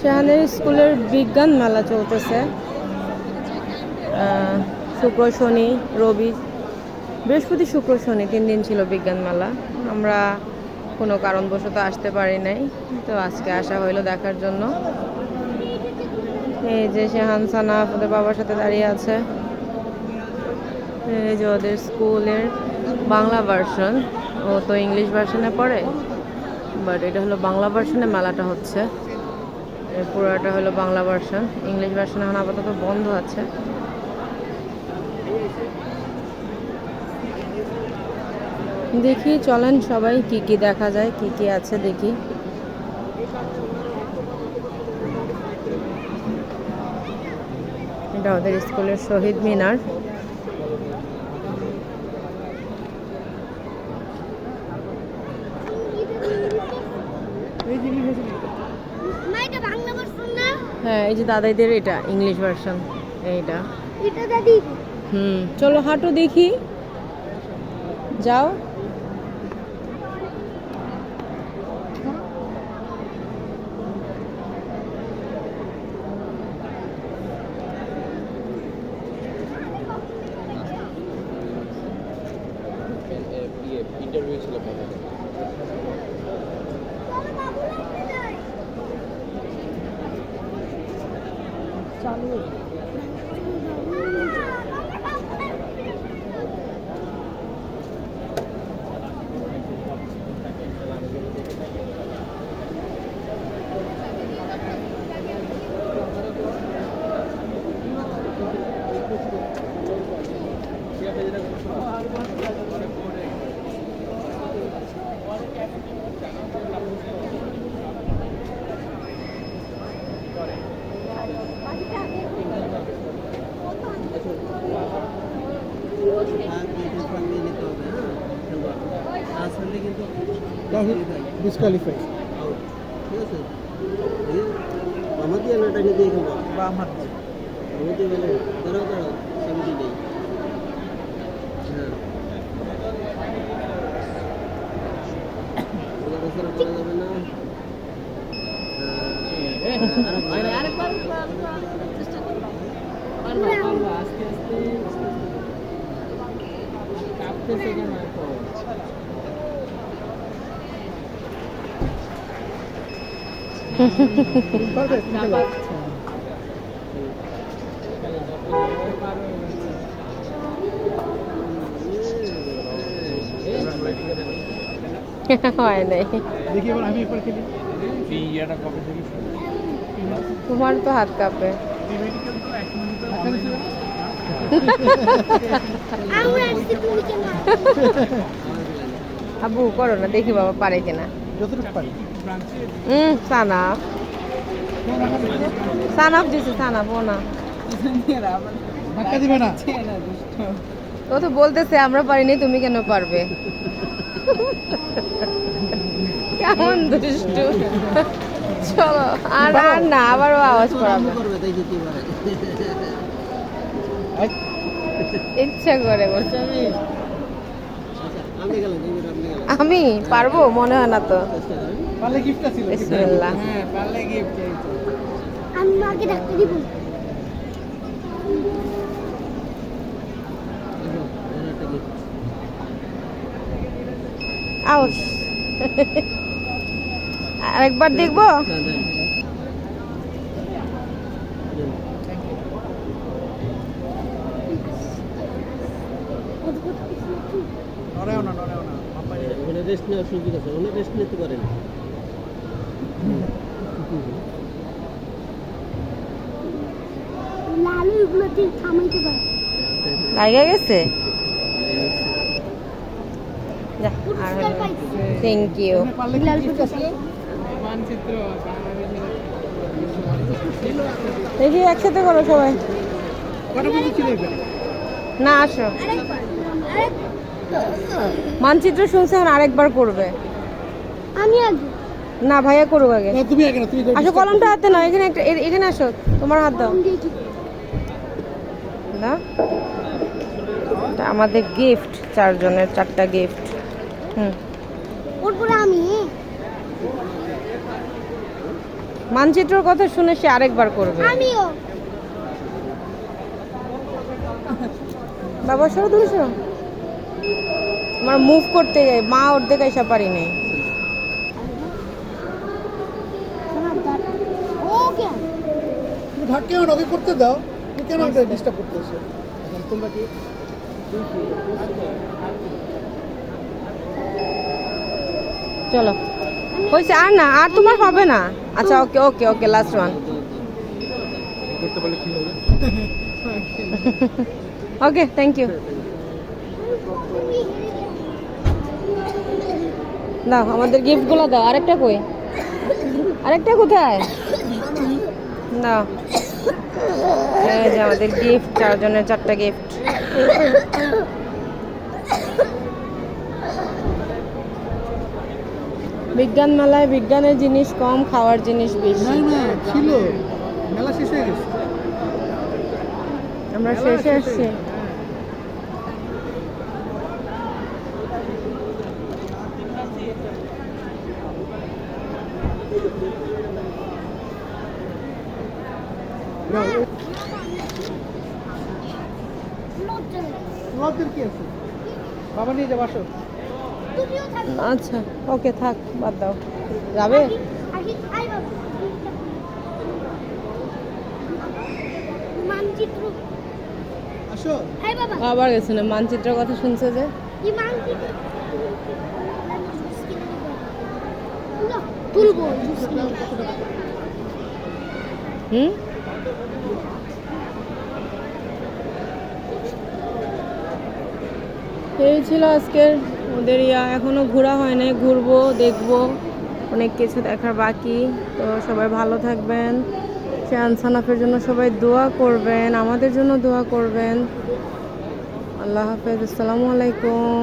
শাহানের স্কুলের বিজ্ঞান মেলা চলতেছে। শুক্র, শনি, রবি, বৃহস্পতি, শুক্র, শনি তিন দিন ছিল বিজ্ঞান মেলা। আমরা কোনো কারণবশত আসতে পারি নাই, তো আজকে আসা হইল দেখার জন্য। এই যে শেহান সানাফ ওদের বাবার সাথে দাঁড়িয়ে আছে। এই যে ওদের স্কুলের বাংলা ভার্সন ও তো ইংলিশ ভার্সনে পড়ে। বাট এটা হলো বাংলা ভার্সনে মেলাটা হচ্ছে। পুরোটা হলো বাংলা ভার্সন ইংলিশ ভার্সন এখন আপাতত বন্ধ আছে। দেখি, চলেন সবাই কি কি দেখা যায়, কি কি আছে দেখি। এটা ওদের স্কুলের শহীদ মিনার মা এটা বাংলা ভার্সন না হ্যাঁ এই যে দাদাইদের এটা ইংলিশ ভার্সন এইটা। এটা দাদি। হুম চলো হাঁটো দেখি। যাও। আমি ডিসকোয়ালিফাই ঠিক আছে আমাদের এলাকাটা নিয়ে দিয়ে খাব বা আমার আমাদের গেলে দাঁড়াও দাঁড়াও সমিতি নেই হ্যাঁ ওদের রাস্তাটা করা যাবে না তোমার তো হাত কাঁপে। আবু করো না দেখি বাবা পারে কিনা। যতটুকু পারি। সানাফ ও তো বলতেছে আমরা পারিনি তুমি কেন পারবে? কেমন দুষ্টু। চলো আর আর না আবারও আওয়াজ এই, ইচ্ছা করে বলছে। আচ্ছা আমি পারব? মনে হয় না তো। করেন পারলে গিফটটা ছিল বিসমিল্লাহ। আমি মাকে ডাকতে দিব। আউস। আরেকবার দেখব? হ্যাঁ, হ্যাঁ, রেস্ট নেওয়ার সুযোগ আছে। ওখানে রেস্ট নিতে পারেন লালু এগুলো দিয়ে থামাইতে পারে লাগা গেছে? থ্যাংক ইউ দেখি একসাথে করো সবাই। না আসো। মানচিত্র শুনছে এখন আরেকবার করবে। আমি আগে। না ভাইয়া করুক আগে। না, তুমি আগে না তুমি আসো কলমটা হাতে না এখানে একটা এখানে আসো তোমার হাত দাও। এটা আমাদের গিফট চারজনের চারটা গিফট হুম। ওর পরে আমি? মানচিত্রের কথা শুনে সে আরেকবার করবে। আমিও। বাবা সরো দূরে সরো। আমার মুভ করতে যাই মা ওর দিকে এসে পারি নাই ওকে তুমি থাক কেন ওকে করতে দাও তুমি কেন ওকে ডিস্টার্ব করতেছো তোমরা কি চলো। হয়েছে আর না আর তোমার হবে না। আচ্ছা okay okay okay last one করতে পারলে কি হবে? ওকে থ্যাংক ইউ দাও আমাদের গিফটগুলো দাও। আরেকটা কই? আরেকটা কোথায়? দাও। এই যে আমাদের গিফট চারজনের চারটা গিফট বিজ্ঞান মেলায় বিজ্ঞানের জিনিস কম খাওয়ার জিনিস বেশি। ছিল। মেলা শেষ হয়ে গেছে। আমরা শেষে আসছি। তোমাদের কি আছে? বাবা নিয়ে যাব আসো। আচ্ছা ওকে থাক বাদ দাও। যাবে? আগে আই বাবা মানচিত্র আসো। হাই বাবা আবার গেছে না মানচিত্রের কথা শুনছে যে? হুম? এই ছিল আজকের ওদের ইয়া। এখনও ঘোরা হয় নাই, ঘুরবো, দেখব, অনেক কিছু দেখার বাকি। তো সবাই ভালো থাকবেন। চান সানাফের জন্য সবাই দোয়া করবেন, আমাদের জন্য দোয়া করবেন। আল্লাহ হাফেজ, আসসালামু আলাইকুম।